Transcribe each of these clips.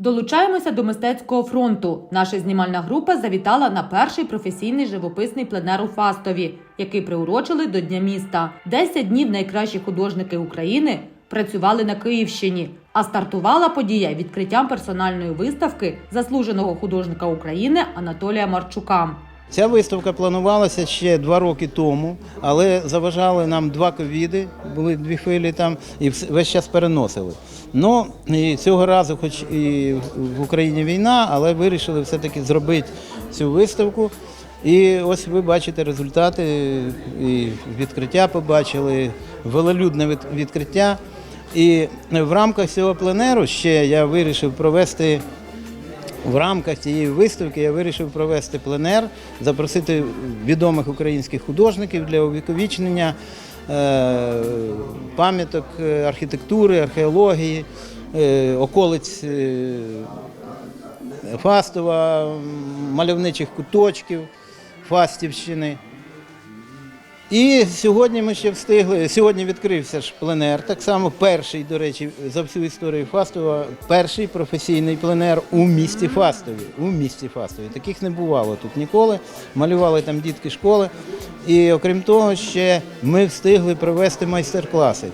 Долучаємося до мистецького фронту. Наша знімальна група завітала на перший професійний живописний пленер у Фастові, який приурочили до Дня міста. Десять днів найкращі художники України працювали на Київщині. А стартувала подія відкриттям персональної виставки заслуженого художника України Анатолія Марчука. Ця виставка планувалася ще два роки тому, але заважали нам два ковіди, були дві хвилі там, і весь час переносили. Ну і цього разу, хоч і в Україні війна, але вирішили все-таки зробити цю виставку. І ось ви бачите результати, і відкриття побачили, велолюдне відкриття. І в рамках цього пленеру ще я вирішив провести в рамках цієї виставки я вирішив провести пленер, запросити відомих українських художників для увіковічнення е, пам'яток е, архітектури, археології, е, околиць Фастова, мальовничих куточків Фастівщини. І сьогодні ми ще встигли. Сьогодні відкрився ж пленер. Так само перший, до речі, за всю історію Фастова, перший професійний пленер у місті Фастові. У місті Фастові. Таких не бувало тут ніколи. Малювали там дітки школи. І окрім того, ще ми встигли провести майстер-класи.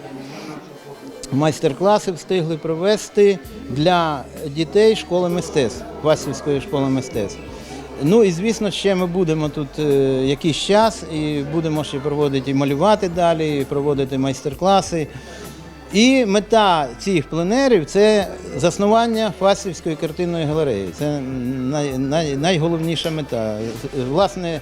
Майстер-класи встигли провести для дітей школи мистецтв, Васівської школи мистецтв. Ну і звісно, ще ми будемо тут е, якийсь час і будемо ще проводити і малювати далі, і проводити майстер-класи. І мета цих пленерів це заснування Фасівської картинної галереї. Це най, най, найголовніша мета. Власне,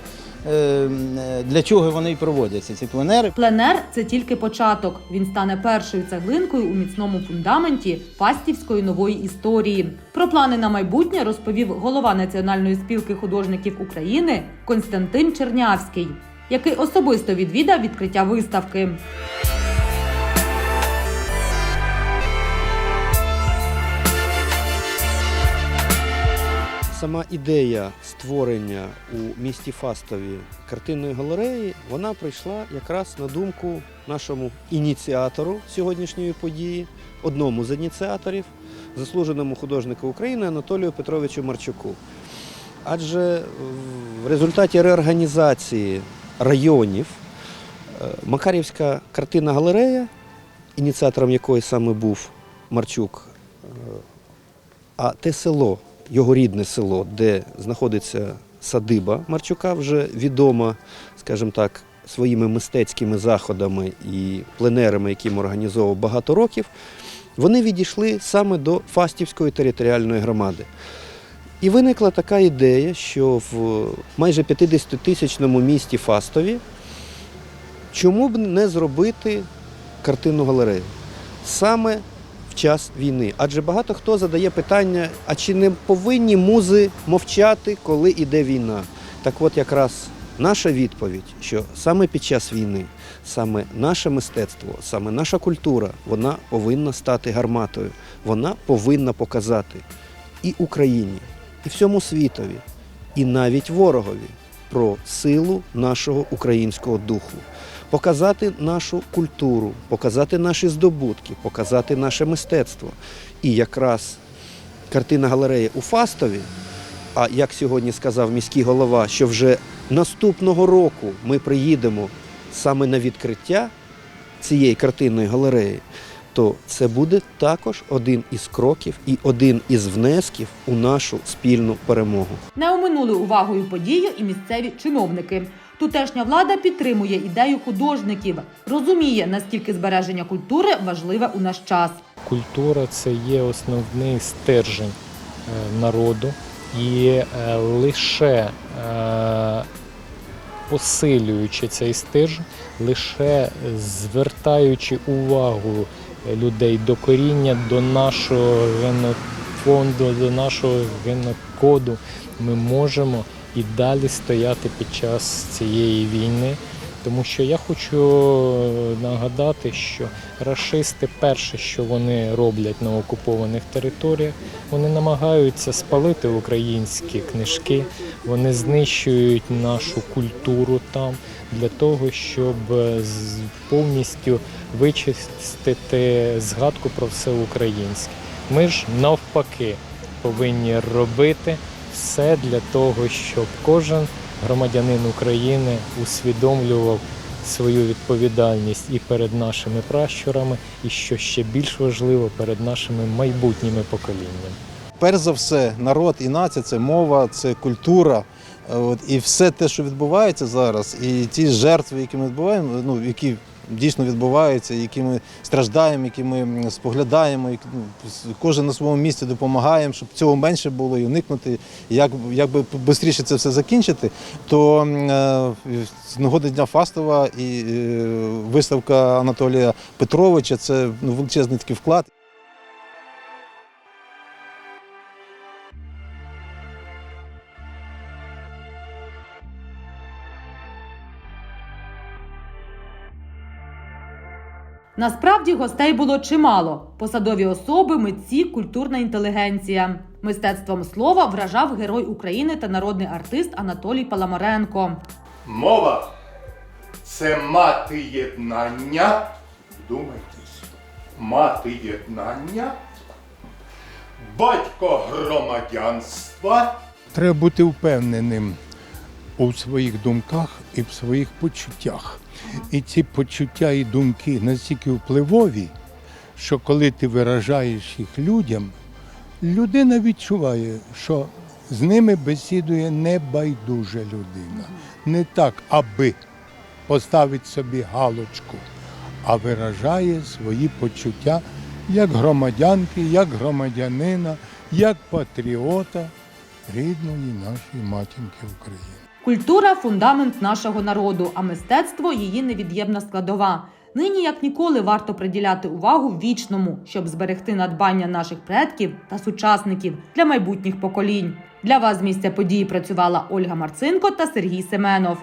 для чого вони й проводяться, ці пленери. Пленер це тільки початок. Він стане першою цеглинкою у міцному фундаменті фастівської нової історії. Про плани на майбутнє розповів голова Національної спілки художників України Константин Чернявський, який особисто відвідав відкриття виставки. Сама ідея створення у місті Фастові картинної галереї вона прийшла якраз на думку нашому ініціатору сьогоднішньої події, одному з ініціаторів, заслуженому художнику України Анатолію Петровичу Марчуку. Адже в результаті реорганізації районів е, Макарівська картинна галерея, ініціатором якої саме був Марчук, е, а те село, його рідне село, де знаходиться садиба Марчука, вже відома, скажімо так, своїми мистецькими заходами і пленерами, які він організовував багато років, вони відійшли саме до Фастівської територіальної громади. І виникла така ідея, що в майже 50-тисячному місті Фастові чому б не зробити картинну галерею саме в час війни? Адже багато хто задає питання, а чи не повинні музи мовчати, коли йде війна? Так от якраз наша відповідь, що саме під час війни, саме наше мистецтво, саме наша культура, вона повинна стати гарматою, вона повинна показати і Україні, і всьому світові, і навіть ворогові про силу нашого українського духу, показати нашу культуру, показати наші здобутки, показати наше мистецтво. І якраз картина галереї у Фастові. А як сьогодні сказав міський голова, що вже наступного року ми приїдемо саме на відкриття цієї картинної галереї, то це буде також один із кроків і один із внесків у нашу спільну перемогу. Не оминули увагою подію і місцеві чиновники. Тутешня влада підтримує ідею художників, розуміє, наскільки збереження культури важливе у наш час. Культура це є основний стержень е, народу, і е, лише е, посилюючи цей стержень, лише звертаючи увагу людей до коріння, до нашого генофонду, до нашого генокоду, ми можемо і далі стояти під час цієї війни. Тому що я хочу нагадати, що рашисти перше, що вони роблять на окупованих територіях, вони намагаються спалити українські книжки, вони знищують нашу культуру там для того, щоб повністю вичистити згадку про все українське. Ми ж навпаки повинні робити все для того, щоб кожен громадянин України усвідомлював свою відповідальність і перед нашими пращурами, і що ще більш важливо перед нашими майбутніми поколіннями. перш за все, народ і нація це мова, це культура. От, і все те, що відбувається зараз, і ті жертви, які ми відбуваємо, ну, які дійсно відбуваються, які ми страждаємо, які ми споглядаємо, які, ну, кожен на своєму місці допомагаємо, щоб цього менше було і уникнути, як, якби швидше це все закінчити, то е, з нагоди Дня Фастова і е, виставка Анатолія Петровича це ну, величезний такий вклад. Насправді гостей було чимало: посадові особи, митці, культурна інтелігенція. Мистецтвом слова вражав герой України та народний артист Анатолій Паламаренко. Мова це мати єднання. Вдумайтесь, мати єднання, батько громадянства. Треба бути впевненим у своїх думках і в своїх почуттях. І ці почуття і думки настільки впливові, що коли ти виражаєш їх людям, людина відчуває, що з ними бесідує небайдужа людина. Не так, аби поставити собі галочку, а виражає свої почуття як громадянки, як громадянина, як патріота рідної нашої матінки України. Культура фундамент нашого народу, а мистецтво її невід'ємна складова. Нині як ніколи варто приділяти увагу вічному, щоб зберегти надбання наших предків та сучасників для майбутніх поколінь. Для вас місця події працювала Ольга Марцинко та Сергій Семенов.